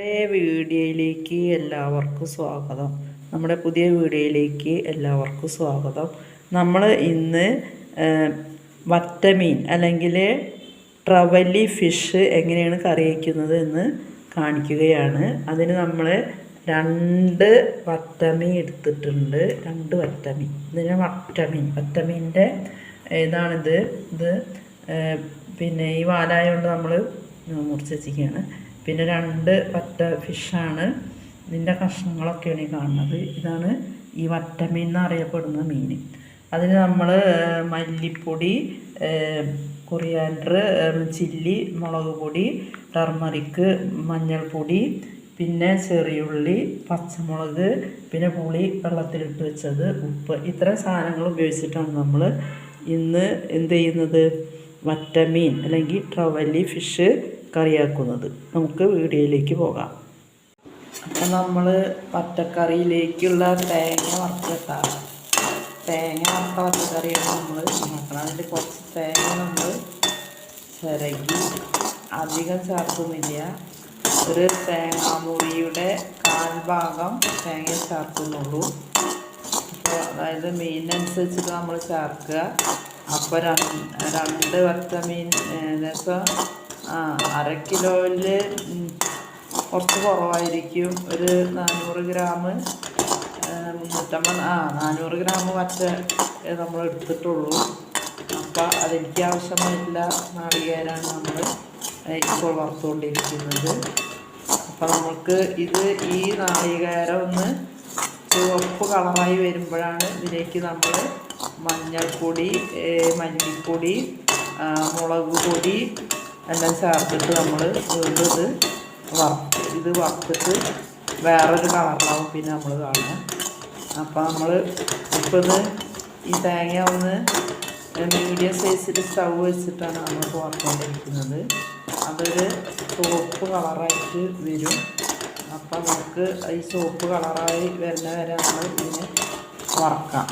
നമ്മുടെ വീഡിയോയിലേക്ക് എല്ലാവർക്കും സ്വാഗതം. നമ്മുടെ പുതിയ വീഡിയോയിലേക്ക് എല്ലാവർക്കും സ്വാഗതം. നമ്മൾ ഇന്ന് വറ്റമീൻ അല്ലെങ്കിൽ ട്രവലി ഫിഷ് എങ്ങനെയാണ് കറി വയ്ക്കുന്നത് എന്ന് കാണിക്കുകയാണ്. അതിന് നമ്മൾ രണ്ട് വറ്റമീൻ എടുത്തിട്ടുണ്ട്. രണ്ട് വറ്റമീൻ. ഇതിന് വറ്റമീൻ. വറ്റമീന്റെ ഇതാണിത് ഇത് പിന്നെ ഈ വാലായതുകൊണ്ട് നമ്മൾ മുറിച്ച് വെച്ചിരിക്കുകയാണ്. പിന്നെ രണ്ട് വറ്റ ഫിഷാണ്. ഇതിന്റെ കഷ്ണങ്ങളൊക്കെയാണ് ഈ കാണുന്നത്. ഇതാണ് ഈ വറ്റമീൻ എന്നറിയപ്പെടുന്ന മീൻ. അതിന് നമ്മൾ മല്ലിപ്പൊടി കൊറിയാൻഡർ ചില്ലി മുളക് പൊടി ടർമറിക്ക് മഞ്ഞൾപ്പൊടി പിന്നെ ചെറിയുള്ളി പച്ചമുളക് പിന്നെ പുളി വെള്ളത്തിലിട്ട് വെച്ചത് ഉപ്പ്. ഇത്ര സാധനങ്ങൾ ഉപയോഗിച്ചിട്ടാണ് നമ്മൾ ഇന്ന് എന്ത് ചെയ്യുന്നത്? വറ്റമീൻ അല്ലെങ്കിൽ ട്രവലി ഫിഷ് കറിയാക്കുന്നത്. നമുക്ക് വീഡിയോയിലേക്ക് പോകാം. അപ്പം നമ്മൾ പച്ചക്കറിയിലേക്കുള്ള തേങ്ങ വറുത്തിട്ടാണ് തേങ്ങ വറുത്ത പച്ചക്കറിയാണ് നമ്മൾ ഉണ്ടാക്കണം കുറച്ച് തേങ്ങ നമ്മൾ ചിരകി അധികം ചേർക്കുന്നില്ല. ഒരു തേങ്ങാമുറിയുടെ കാൽ ഭാഗം തേങ്ങ ചേർക്കുന്നുള്ളൂ. അപ്പോൾ അതായത് മീനിനനുസരിച്ചിട്ട് നമ്മൾ ചേർക്കുക. അപ്പോൾ രണ്ട് രണ്ട് വറ്റ മീൻ ആ അര കിലോയിൽ കുറച്ച് കുറവായിരിക്കും. ഒരു നാനൂറ് ഗ്രാം മുന്നൂറ്റമ്പത് ആ നാനൂറ് ഗ്രാം വറ്റ നമ്മൾ എടുത്തിട്ടുള്ളൂ. അപ്പം അതെനിക്ക് ആവശ്യമായിട്ടുള്ള നാളികേരാണ് നമ്മൾ ഇപ്പോൾ വറുത്തുകൊണ്ടിരിക്കുന്നത്. അപ്പം നമുക്ക് ഇത് ഈ നാളികേര ഒന്ന് ചുവപ്പ് കളറായി വരുമ്പോഴാണ് ഇതിലേക്ക് നമ്മൾ മഞ്ഞൾപ്പൊടി മല്ലിപ്പൊടി മുളക് പൊടി എല്ലാം ചേർത്തിട്ട് നമ്മൾ വീണ്ടും ഇത് വറുത്ത് ഇത് വറുത്തിട്ട് വേറൊരു കളറിലാവും പിന്നെ നമ്മൾ കാണുക. അപ്പോൾ നമ്മൾ ഇപ്പോൾ ഇത് ഈ തേങ്ങ ഒന്ന് മീഡിയം സൈസിൽ സ്റ്റൗ വെച്ചിട്ടാണ് നമ്മൾ വറുത്തുകൊണ്ടിരിക്കുന്നത് അതൊരു സോപ്പ് കളറായിട്ട് വരും. അപ്പം നമുക്ക് ഈ സോപ്പ് കളറായി വരുന്ന വരെ നമ്മൾ ഇതിനെ വറക്കാം.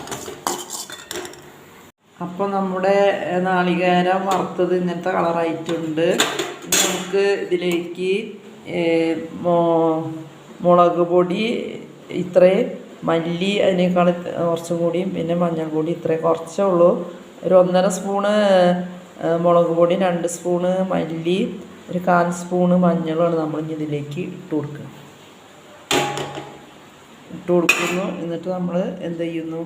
അപ്പോൾ നമ്മുടെ നാളികേരം വറുത്തത് ഇങ്ങനത്തെ കളറായിട്ടുണ്ട്. നമുക്ക് ഇതിലേക്ക് മുളക് പൊടി ഇത്രയും മല്ലി അതിനേക്കാൾ കുറച്ചും കൂടിയും പിന്നെ മഞ്ഞൾപ്പൊടി ഇത്രയും കുറച്ചേ ഉള്ളൂ. ഒരു ഒന്നര സ്പൂണ് മുളക് പൊടി രണ്ട് സ്പൂണ് മല്ലി ഒരു കാൽ സ്പൂണ് മഞ്ഞളുമാണ് നമ്മൾ ഇതിലേക്ക് ഇട്ട് കൊടുക്കുക. ഇട്ട് കൊടുക്കുന്നു. എന്നിട്ട് നമ്മൾ എന്ത് ചെയ്യുന്നു?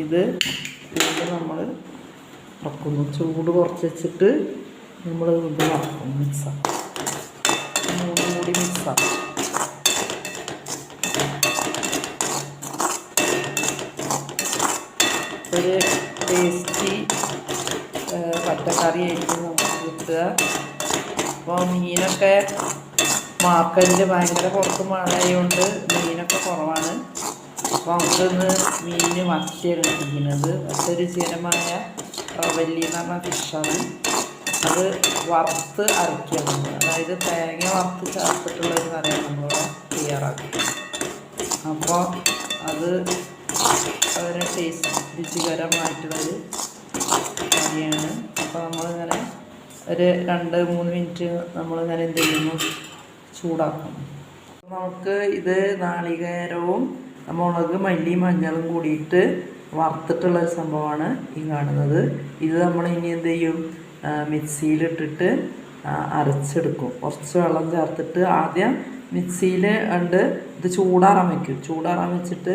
ഇത് വീണ്ടും നമ്മൾ ഇറക്കുന്നു ചൂട് കുറച്ച് വെച്ചിട്ട് നമ്മൾ ഇത് വറക്കും. മിക്സാക്കും മൂന്നും കൂടി മിക്സാക്കും ഒരു ടേസ്റ്റി പച്ചക്കറി ആയിരിക്കും നമുക്ക് കിട്ടുക. അപ്പോൾ മീനൊക്കെ മാർക്കറ്റിൽ ഭയങ്കര പുറത്ത് മഴയായതുകൊണ്ട് മീനൊക്കെ കുറവാണ്. അപ്പോൾ നമുക്കിന്ന് മീൻ മത്തിയാണ് കിട്ടുന്നത് മറ്റൊരു രുചികരമായ വലിയ എന്ന് പറഞ്ഞ ഫിഷാണ്. അത് വറുത്ത് അരക്കുക അതായത് തേങ്ങ വറുത്ത് ചേർത്തിട്ടുള്ള ഒരു കറിയാണ് നമ്മൾ തയ്യാറാക്കുക അപ്പോൾ അത് വളരെ ടേസ്റ്റ് രുചികരമായിട്ടുള്ളൊരു കറിയാണ്. അപ്പോൾ നമ്മളിങ്ങനെ ഒരു രണ്ട് മൂന്ന് മിനിറ്റ് നമ്മളിങ്ങനെ എന്ത് ചെയ്യുന്നു ചൂടാക്കും. നമുക്ക് ഇത് നാളികേരവും മുളക് മല്ലി മഞ്ഞളും കൂടിയിട്ട് വറുത്തിട്ടുള്ള ഒരു സംഭവമാണ് ഈ കാണുന്നത്. ഇത് നമ്മൾ ഇനി എന്ത് ചെയ്യും? മിക്സിയിലിട്ടിട്ട് അരച്ചെടുക്കും. കുറച്ച് വെള്ളം ചേർത്തിട്ട് ആദ്യം മിക്സിയിൽ ഉണ്ട് ഇത് ചൂടാറാൻ വയ്ക്കും ചൂടാറാൻ വെച്ചിട്ട്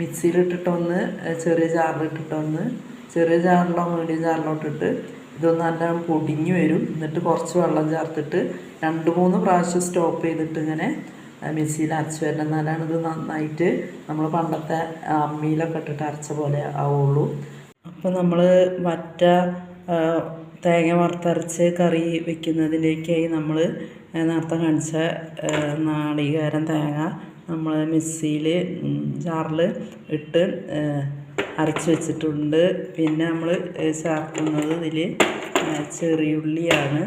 മിക്സിയിലിട്ടിട്ടൊന്ന് ചെറിയ ജാറിലിട്ടിട്ടൊന്ന് ചെറിയ ജാറിലോ മീഡിയം ജാറിലോ ഇട്ടിട്ട് ഇതൊന്ന് നല്ലോണം പൊടിഞ്ഞു വരും. എന്നിട്ട് കുറച്ച് വെള്ളം ചേർത്തിട്ട് രണ്ട് മൂന്ന് പ്രാവശ്യം സ്റ്റോപ്പ് ചെയ്തിട്ട് ഇങ്ങനെ മിക്സിയിൽ അരച്ച് വരണം നന്നായിട്ട് നമ്മൾ പണ്ടത്തെ അമ്മിയിലൊക്കെ ഇട്ടിട്ട് അരച്ച പോലെ ആവുള്ളൂ. അപ്പോൾ നമ്മൾ വറ്റ തേങ്ങ വറുത്തരച്ച് കറി വെക്കുന്നതിലേക്കായി നമ്മൾ നേരത്തെ കാണിച്ച നാളികേരം തേങ്ങ നമ്മൾ മിക്സിയിൽ ജാറിൽ ഇട്ട് അരച്ച് വെച്ചിട്ടുണ്ട്. പിന്നെ നമ്മൾ ചേർക്കുന്നത് ഇതിൽ ചെറിയുള്ളിയാണ്.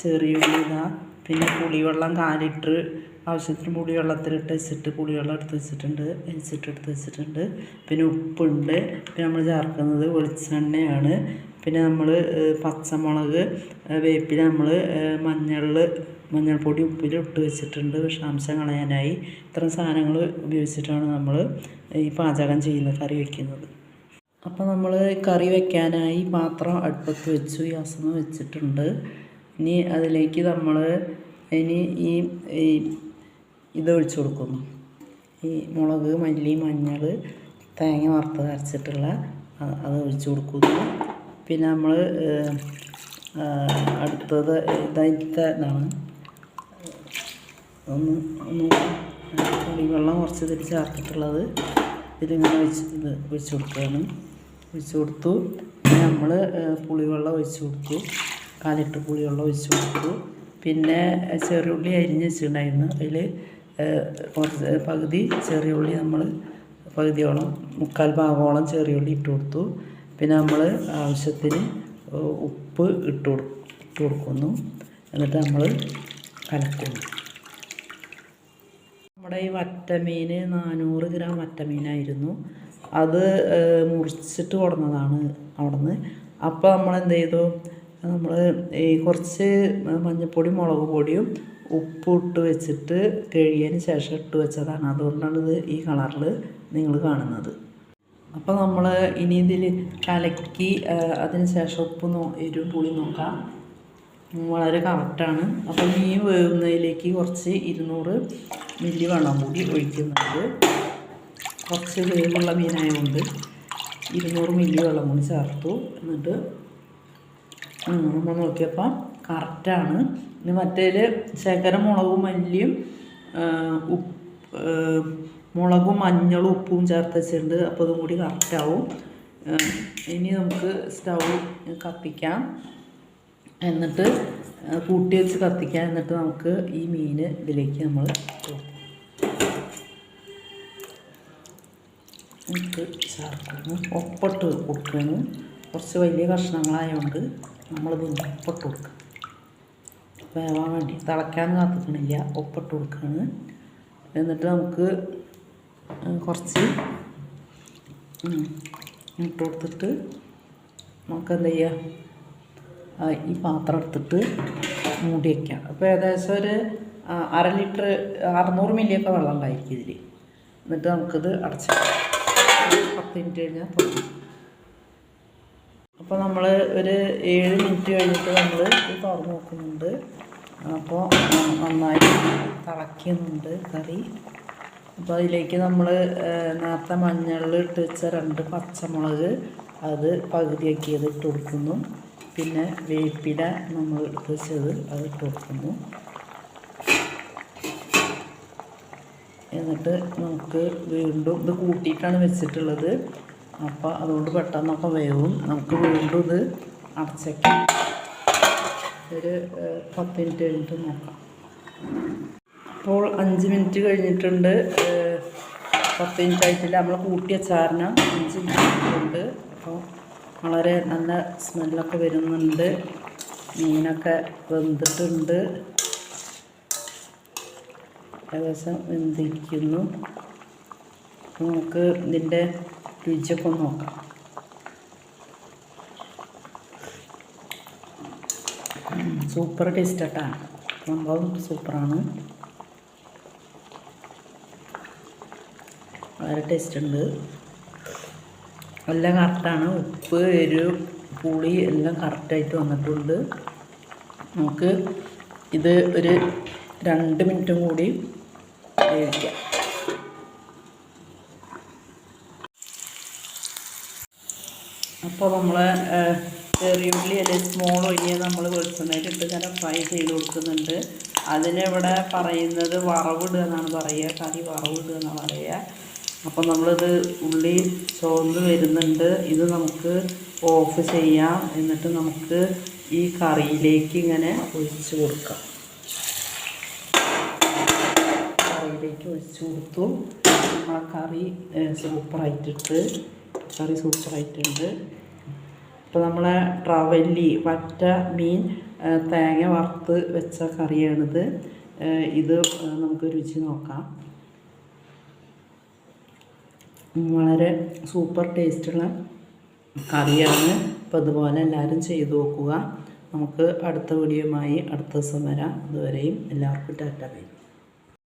ചെറിയുള്ളി ഇതാ പിന്നെ പുളിവെള്ളം കാൽ ലിറ്റർ ആവശ്യത്തിന് പുളിവെള്ളത്തിലിട്ട് വെച്ചിട്ട് പുളിവെള്ളം എടുത്ത് വെച്ചിട്ടുണ്ട് വെച്ചിട്ട് എടുത്ത് വെച്ചിട്ടുണ്ട്. പിന്നെ ഉപ്പുണ്ട്. പിന്നെ നമ്മൾ ചേർക്കുന്നത് വെളിച്ചെണ്ണയാണ്. പിന്നെ നമ്മൾ പച്ചമുളക് വേപ്പില നമ്മൾ മഞ്ഞളിൽ മഞ്ഞൾപ്പൊടി ഉപ്പിലിട്ട് വെച്ചിട്ടുണ്ട്. വിഷാംശം കളയാനായി. ഇത്തരം സാധനങ്ങൾ ഉപയോഗിച്ചിട്ടാണ് നമ്മൾ ഈ പാചകം ചെയ്യുന്നത് കറി വയ്ക്കുന്നത് അപ്പോൾ നമ്മൾ കറി വയ്ക്കാനായി പാത്രം അടുപ്പത്ത് വെച്ചു ഗ്യാസമ്മ വെച്ചിട്ടുണ്ട്. ഇനി അതിലേക്ക് നമ്മൾ ഇനി ഈ ഇത് ഒഴിച്ചു കൊടുക്കുന്നു. ഈ മുളക് മല്ലി മഞ്ഞൾ തേങ്ങ വറുത്ത് അരച്ചിട്ടുള്ള അത് ഒഴിച്ചു കൊടുക്കുന്നു. പിന്നെ നമ്മൾ അടുത്തത് ഇതായിട്ട് ഇതാണ്. ഒന്ന് ഒന്ന് പുളിവെള്ളം കുറച്ച് ഇതിൽ ചേർത്തിട്ടുള്ളത് ഇതിലിങ്ങനെ ഒഴിച്ച് ഇത് ഒഴിച്ചു കൊടുക്കുകയാണ്. ഒഴിച്ചു കൊടുത്തു. നമ്മൾ പുളിവെള്ളം ഒഴിച്ചു കൊടുത്തു. കാലിട്ട് പുളിവെള്ളം ഒഴിച്ച് കൊടുത്തു. പിന്നെ ചെറിയുള്ളി അരിഞ്ഞ് വെച്ചിട്ടുണ്ടായിരുന്നു. അതിൽ കുറച്ച് പകുതി ചെറിയുള്ളി നമ്മൾ പകുതിയോളം മുക്കാൽ ഭാഗോളം ചെറിയുള്ളി ഇട്ട് കൊടുത്തു. പിന്നെ നമ്മൾ ആവശ്യത്തിന് ഉപ്പ് ഇട്ട് ഇട്ട് കൊടുക്കുന്നു. എന്നിട്ട് നമ്മൾ കലക്കുന്നു. നമ്മുടെ ഈ വറ്റമീൻ നാനൂറ് ഗ്രാം വറ്റമീനായിരുന്നു. അത് മുറിച്ചിട്ട് കൊടുന്നതാണ് അവിടുന്ന്. അപ്പോൾ നമ്മൾ എന്ത് ചെയ്തു നമ്മൾ ഈ കുറച്ച് മഞ്ഞൾപ്പൊടി മുളക് പൊടിയും ഉപ്പ് ഇട്ട് വെച്ചിട്ട് കഴുകിയതിന് ശേഷം ഇട്ട് വെച്ചതാണ്. അതുകൊണ്ടാണ് ഇത് ഈ കളറിൽ നിങ്ങൾ കാണുന്നത്. അപ്പോൾ നമ്മൾ ഇനി ഇതിൽ കലക്കി അതിന് ശേഷം ഉപ്പ് നോ എരിവും പുളി നോക്കാം. വളരെ കറക്റ്റാണ് അപ്പോൾ മീൻ വേവുന്നതിലേക്ക് കുറച്ച് ഇരുന്നൂറ് മില്ലി വെള്ളം കൂടി ഒഴിക്കുന്നുണ്ട്. കുറച്ച് വേവുള്ള മീനായതുകൊണ്ട് ഇരുന്നൂറ് മില്ലി വെള്ളം കൂടി ചേർത്തു. എന്നിട്ട് നമ്മൾ നോക്കിയപ്പോൾ കറക്റ്റാണ് ഇനി മറ്റേതിൽ ശേഖരം മുളകും മല്ലിയും ഉപ്പ് മുളകും മഞ്ഞളും ഉപ്പും ചേർത്ത് വെച്ചിട്ടുണ്ട്. അപ്പോൾ അതും കൂടി കറക്റ്റാവും ഇനി നമുക്ക് സ്റ്റൗ കത്തിക്കാം. എന്നിട്ട് കൂട്ടി വെച്ച് കത്തിക്കാം. എന്നിട്ട് നമുക്ക് ഈ മീൻ ഇതിലേക്ക് നമ്മൾ നമുക്ക് ചേർക്കുന്നു ഒപ്പിട്ട് കൊടുക്കുന്നു കുറച്ച് വലിയ കഷ്ണങ്ങളായതുകൊണ്ട് നമ്മളിതിന്റെ ഒപ്പിട്ട് കൊടുക്കുക. വേവാൻ വേണ്ടി തിളയ്ക്കാൻ കാത്തിക്കണില്ല. ഒപ്പിട്ട് കൊടുക്കുകയാണ്. എന്നിട്ട് നമുക്ക് കുറച്ച് ഇട്ട് കൊടുത്തിട്ട് നമുക്ക് എന്ത് ചെയ്യുക? ഈ പാത്രം എടുത്തിട്ട് മൂടി വയ്ക്കാം അപ്പോൾ ഏകദേശം ഒരു അര ലിറ്റർ അറുന്നൂറ് മില്ലിയൊക്കെ വെള്ളം ഉണ്ടായിരിക്കും ഇതിൽ എന്നിട്ട് നമുക്കിത് അടച്ച് പത്ത് മിനിറ്റ് കഴിഞ്ഞാൽ തുറക്കും അപ്പോൾ നമ്മൾ ഒരു ഏഴ് മിനിറ്റ് കഴിഞ്ഞിട്ട് നമ്മൾ ഇത് തുറന്ന് നോക്കുന്നുണ്ട്. അപ്പോൾ നന്നായി തിളക്കുന്നുണ്ട് കറി. അപ്പോൾ അതിലേക്ക് നമ്മൾ നേരത്തെ മഞ്ഞളിൽ ഇട്ട് വെച്ച രണ്ട് പച്ചമുളക് അത് പകുതിയാക്കിയത് ഇട്ട് കൊടുക്കുന്നു. പിന്നെ വേപ്പില നമ്മൾ എടുത്ത് വെച്ചത് അത് ഇട്ട് കൊടുക്കുന്നു. എന്നിട്ട് നമുക്ക് വീണ്ടും ഇത് കൂട്ടിയിട്ടാണ് വെച്ചിട്ടുള്ളത്. അപ്പോൾ അതുകൊണ്ട് പെട്ടെന്നൊക്കെ വേവും. നമുക്ക് വീണ്ടും ഇത് അടച്ചേക്കാം. ഒരു പത്ത് മിനിറ്റ് കഴിഞ്ഞിട്ട് നോക്കാം. അപ്പോൾ അഞ്ച് മിനിറ്റ് കഴിഞ്ഞിട്ടുണ്ട്. പത്ത് മിനിറ്റ് ആയിട്ടില്ല. നമ്മൾ കൂട്ടിയ ചാറിന് അഞ്ച് മിനിറ്റ് അപ്പോൾ വളരെ നല്ല സ്മെല്ലൊക്കെ വരുന്നുണ്ട്. മീനൊക്കെ വെന്തിട്ടുണ്ട്. ഏകദേശം വെന്തിരിക്കുന്നു. നമുക്ക് ഇതിന്റെ രുചിയൊക്കെ ഒന്ന് നോക്കാം സൂപ്പർ ടേസ്റ്റ് കേട്ടാ സംഭവം സൂപ്പറാണ്. വളരെ ടേസ്റ്റ് ഉണ്ട്. എല്ലാം കറക്റ്റാണ് ഉപ്പ് എരിവ് പുളി എല്ലാം കറക്റ്റായിട്ട് വന്നിട്ടുണ്ട്. നമുക്ക് ഇത് ഒരു രണ്ട് മിനിറ്റും കൂടി വേവിക്കാം. അപ്പോൾ നമ്മൾ ചെറിയ ഉള്ളി അല്ലെങ്കിൽ സ്മോൾ ഉള്ളിയെ നമ്മൾ വെളിച്ചെണ്ണയിലിട്ട് ഇങ്ങനെ ഫ്രൈ ചെയ്ത് കൊടുക്കുന്നുണ്ട്. അതിനിവിടെ പറയുന്നത് വറവിടുക എന്നാണ് പറയുക. കറി വറവിടുക എന്നാണ് പറയുക. അപ്പോൾ നമ്മളിത് ഉള്ളി ചോന്ന് വരുന്നുണ്ട്. ഇത് നമുക്ക് ഓഫ് ചെയ്യാം. എന്നിട്ട് നമുക്ക് ഈ കറിയിലേക്ക് ഇങ്ങനെ ഒഴിച്ച് കൊടുക്കാം. കറിയിലേക്ക് ഒഴിച്ച് കൊടുത്തു. നമ്മളെ കറി സൂപ്പറായിട്ടിട്ട് കറി സൂപ്പറായിട്ടുണ്ട് ഇപ്പം നമ്മളെ ട്രവല്ലി വറ്റ മീൻ തേങ്ങ വറുത്ത് വെച്ച കറിയാണിത്. ഇത് നമുക്ക് രുചി നോക്കാം. വളരെ സൂപ്പർ ടേസ്റ്റുള്ള കറിയാണ്. അപ്പോൾ അതുപോലെ എല്ലാവരും ചെയ്തു നോക്കുക. നമുക്ക് അടുത്ത വീഡിയോയുമായി അടുത്ത ദിവസം വരാം. അതുവരെയും എല്ലാവർക്കും ടാറ്റ ബൈ.